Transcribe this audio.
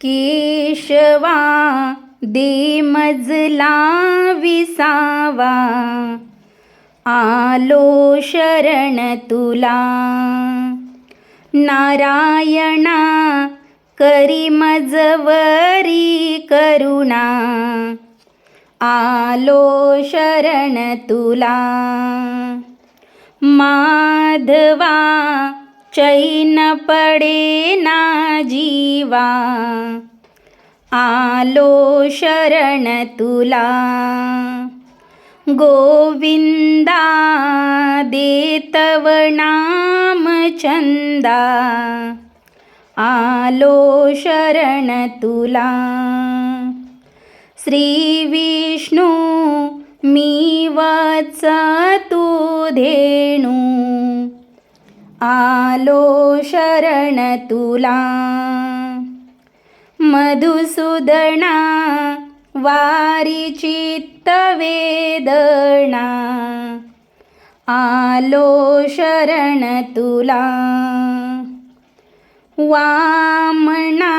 केशवा दे मजला विसावा आलो शरण तुला. नारायणा करी मजवरी करुणा आलो शरण तुला. माधवा चैन पडे ना जीवा। आलो शरण तुला। गोविंदा देतव नाम चंदा। आलो शरण तुला। श्री विष्णू मी वच तू धेणू। आलो शरण तुला. मधुसूदना वारी चित्त वेदना. आलो शरण तुला. वामना